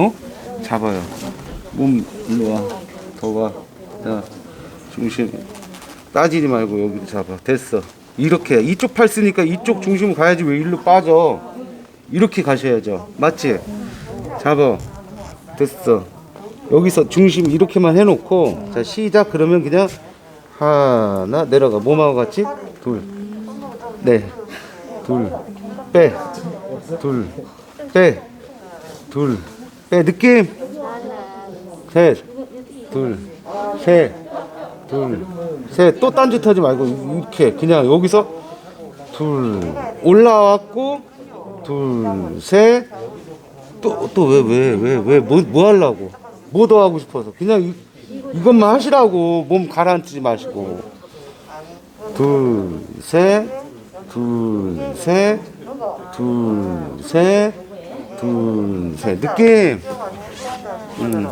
어? 잡아요. 몸 일로 와. 더 와. 자, 중심 따지지 말고 여기로 잡아. 됐어. 이렇게 이쪽 팔 쓰니까 이쪽 중심 가야지 왜 일로 빠져? 이렇게 가셔야죠. 맞지? 잡아. 됐어. 여기서 중심 이렇게만 해놓고 자 시작 그러면 그냥 하나 내려가 몸하고 같이 둘, 네, 둘, 빼, 둘, 빼, 둘, 빼 느낌 셋, 둘, 셋, 둘, 셋. 또 딴짓 하지 말고 이렇게 그냥 여기서 둘 올라왔고 둘, 셋. 또 또 왜 왜 왜 왜 뭐 뭐 하려고? 뭐 더 하고 싶어서? 그냥 이, 이것만 하시라고. 몸 가라앉히지 마시고. 둘 셋 둘 셋 둘 셋 둘 셋. 느낌 음.